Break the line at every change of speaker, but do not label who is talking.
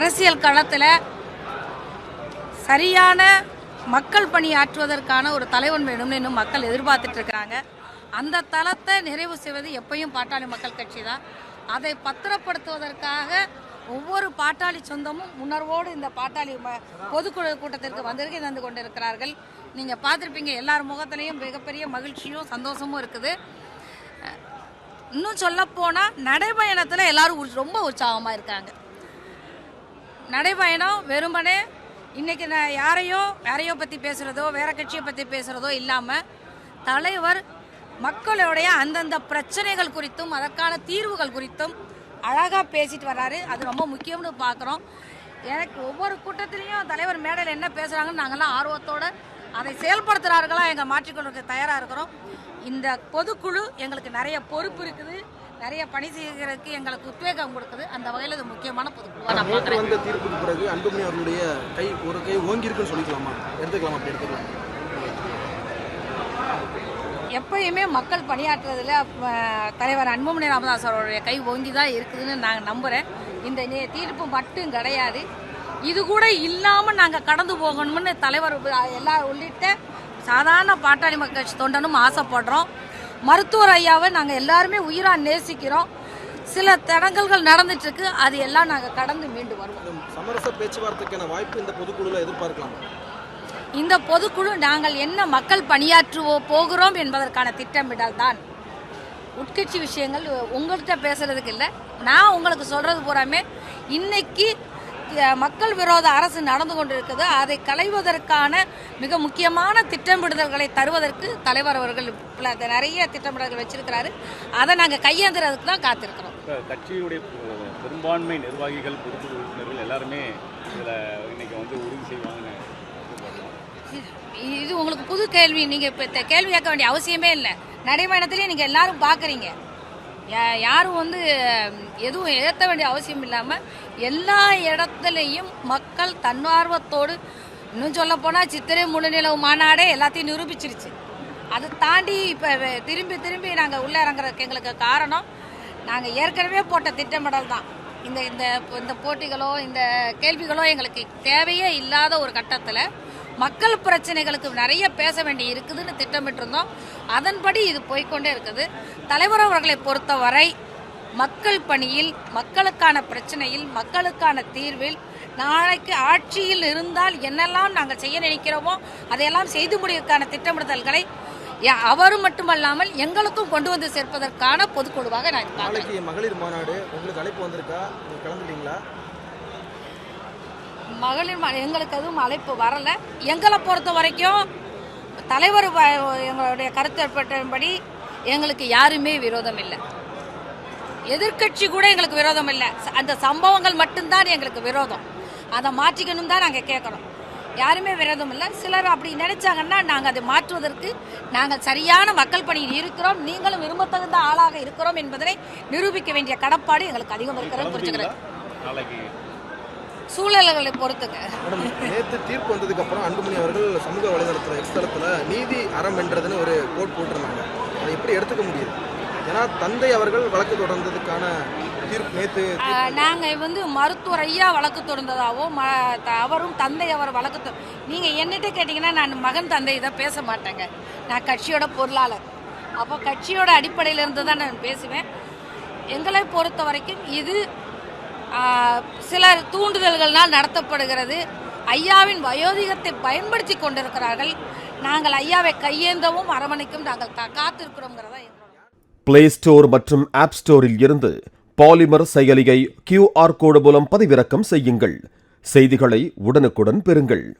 அரசியல் களத்தில் சரியான மக்கள் பணியாற்றுவதற்கான ஒரு தலைவன் வேணும்னு இன்னும் மக்கள் எதிர்பார்த்துட்டு இருக்கிறாங்க. அந்த தளத்தை நிறைவு செய்வது எப்பயும் பாட்டாளி மக்கள் கட்சி தான். அதை பத்திரப்படுத்துவதற்காக ஒவ்வொரு பாட்டாளி சொந்தமும் உணர்வோடு இந்த பாட்டாளி ம- பொதுக்குழு கூட்டத்திற்கு வந்திருக்கை தந்து கொண்டிருக்கிறார்கள். நீங்கள் பார்த்துருப்பீங்க எல்லார் முகத்திலையும் மிகப்பெரிய மகிழ்ச்சியும் சந்தோஷமும் இருக்குது. இன்னும் சொல்லப்போனால் நடைபயணத்தில் எல்லாரும் ரொம்ப உற்சாகமாக இருக்காங்க. நடைபயணம் வெறுமனே இன்றைக்கி நான் யாரையோ யாரையோ பற்றி பேசுகிறதோ வேற கட்சியை பற்றி பேசுகிறதோ இல்லாமல் தலைவர் மக்களுடைய அந்தந்த பிரச்சனைகள் குறித்தும் அதற்கான தீர்வுகள் குறித்தும் அழகாக பேசிட்டு வர்றாரு. அது ரொம்ப முக்கியம்னு பார்க்குறோம் எனக்கு ஒவ்வொரு கூட்டத்திலையும் தலைவர் மேடையில் என்ன பேசுகிறாங்கன்னு நாங்கள்லாம் ஆர்வத்தோடு அதை செயல்படுத்துகிறார்களா எங்கள் மாற்றிக்கொள்றதுக்கு தயாராக இருக்கிறோம். இந்த பொதுக்குழு எங்களுக்கு நிறைய பொறுப்பு இருக்குது. நிறைய பணி செய்கிறதுக்கு எங்களுக்கு உத்வேகம் கொடுக்குது. அந்த வகையில் இது முக்கியமான பொதுக்குழுவாக நான் பார்க்குறேன்.
வந்த தீர்ப்புக்கு பிறகு அன்புமணி அவர்களுடைய கை ஒரு கை ஓங்கி இருக்குன்னு சொல்லிக்கலாமா? எடுத்துக்கலாமா? அப்படி எடுத்துக்கலாம்.
எப்பயுமே மக்கள் பணியாற்றுறதுல தலைவர் அன்புமணி ராமதாஸ் அவருடைய கை ஓங்கி தான் இருக்குதுன்னு நான் நம்புகிறேன் இந்த தீர்ப்பு மட்டும் கிடையாது. இது கூட இல்லாமல் நாங்கள் கடந்து போகணும்னு தலைவர் எல்லா உள்ளிட்ட சாதாரண பாட்டாளி மக்கள் கட்சி தொண்டனும் ஆசைப்படுறோம். மருத்துவர் ஐயாவை நாங்கள் எல்லாருமே உயிராக நேசிக்கிறோம். சில தடங்கல்கள் நடந்துட்டு இருக்கு அது எல்லாம் நாங்கள் கடந்து மீண்டு வருவோம்.
இந்த சமரச பேச்சுவார்த்தைக்கான வாய்ப்பு இந்த பொதுக்குழுல எதிர்பார்க்கலாம்?
இந்த பொதுக்குழு நாங்கள் என்ன மக்கள் பணியாற்றுவோ போகிறோம் என்பதற்கான திட்டமிடல் தான். உட்கட்சி விஷயங்கள் உங்கள்கிட்ட பேசுறதுக்கு இல்லை. நான் உங்களுக்கு சொல்றது பூராமே இன்னைக்கு மக்கள் விரோத அரசு நடந்து கொண்டிருக்குது. அதை களைவதற்கான மிக முக்கியமான திட்டமிடுதல்களை தருவதற்கு தலைவர் அவர்கள் நிறைய திட்டமிடல்கள் வச்சிருக்கிறாரு. அதை நாங்கள் கையேந்துறதுக்கு தான் காத்திருக்கிறோம்.
கட்சியுடைய பெரும்பான்மை நிர்வாகிகள் பொறுப்பு உறுப்பினர்கள் எல்லாருமே இதில் இன்னைக்கு வந்து உறுதி செய்வாங்கன்னு.
இது உங்களுக்கு புது கேள்வி. நீங்க இப்ப கேள்வி கேட்க வேண்டிய அவசியமே இல்லை. நடைபயணத்திலேயே நீங்க எல்லாரும் பாக்குறீங்க யா- யாரும் வந்து எதுவும் ஏற்ற வேண்டிய அவசியம் இல்லாமல் எல்லா இடத்துலையும் மக்கள் தன்னார்வத்தோடு இன்னும் சொல்ல போனால் சித்திரை முழுநிலவு மாநாடே எல்லாத்தையும் நிரூபிச்சிருச்சு. அதை தாண்டி இப்போ திரும்பி திரும்பி நாங்கள் உள்ளே இறங்குறதுக்கு எங்களுக்கு காரணம் நாங்கள் ஏற்கனவே போட்ட திட்டமிடல் தான். இந்த இந்த இந்த போட்டிகளோ இந்த கேள்விகளோ எங்களுக்கு தேவையே இல்லாத ஒரு கட்டத்தில் மக்கள் பிரச்சனைகளுக்கு நிறைய பேச வேண்டி இருக்குதுன்னு திட்டமிட்டிருந்தோம். அதன்படி இது போய்க்கொண்டே இருக்குது. தலைவர் அவர்களை பொறுத்தவரை மக்கள் பணியில் மக்களுக்கான பிரச்சனையில் மக்களுக்கான தீர்வில் நாளைக்கு ஆட்சியில் இருந்தால் என்னெல்லாம் நாங்கள் செய்ய நினைக்கிறோமோ அதையெல்லாம் செய்து முடிவதற்கான திட்டமிடுதல்களை அவரும் மட்டுமல்லாமல் எங்களுக்கும் கொண்டு வந்து சேர்ப்பதற்கான பொதுக்குழுவாக நான்
மகளிர் மாநாடு உங்களுக்கு அழைப்பு வந்திருக்கா? கலந்துட்டீங்களா
மகளிர் எங்களுக்கு எதுவும் அழைப்பு வரல. எங்களை பொறுத்த வரைக்கும் தலைவர் எங்களுடைய கருத்தப்பட்டபடி எங்களுக்கு யாருமே விரோதம் இல்லை. எதிர்க்கட்சி கூட எங்களுக்கு விரோதம் இல்லை. அந்த சம்பவங்கள் மட்டும்தான் எங்களுக்கு விரோதம். அதை மாற்றிக்கணும் தான் நாங்கள் கேட்குறோம். யாருமே விரோதம் இல்லை. சிலர் அப்படி நினைச்சாங்கன்னா நாங்கள் அதை மாற்றுவதற்கு நாங்கள் சரியான மக்கள் பணியில் இருக்கிறோம். நீங்களும் விரும்பத்தகுந்த ஆளாக இருக்கிறோம் என்பதனை நிரூபிக்க வேண்டிய கடப்பாடு எங்களுக்கு அதிகம் இருக்கிறது புரிஞ்சுக்கிறேன். சூழல்களை பொறுத்துங்க.
நேற்று தீர்ப்பு வந்ததுக்கு அப்புறம் அன்புமணி அவர்கள் சமூக வலைதளத்தில் எக்ஸ் தளத்துல நீதி அறம் வென்றதுன்னு ஒரு கோட் போட்டிருந்தாங்க. அதை எப்படி எடுத்துக்க முடியுது? ஏன்னா தந்தை அவர்கள் வழக்கு தொடர்ந்ததுக்கான தீர்ப்பு நேற்று
ஆஹ் நாங்க வந்து மருத்துவர் ஐயா வழக்கு தொடர்ந்ததாவோ ம அவரும் தந்தை அவர் வழக்கு தொ- நீங்க என்னிட்ட கேட்டீங்கன்னா நான் மகன் தந்தை இதை பேச மாட்டேங்க. நான் கட்சியோட பொருளாளர். அப்போ கட்சியோட அடிப்படையில இருந்து தான் நான் பேசுவேன். எங்களை பொறுத்த வரைக்கும் இது சில தூண்டுதல்கள்னால் நடத்தப்படுகிறது. ஐயாவின் வயோதிகத்தை பயன்படுத்தி கொண்டிருக்கிறார்கள். நாங்கள் ஐயாவை கையேந்தவும் அரவணைக்கும் நாங்கள் கா- காத்திருக்கிறோங்கிறதா
பிளே ஸ்டோர் மற்றும் ஆப் ஸ்டோரில் இருந்து பாலிமர் செயலியை கியூஆர் கோடு மூலம் பதிவிறக்கம் செய்யுங்கள். செய்திகளை உடனுக்குடன் பெறுங்கள்.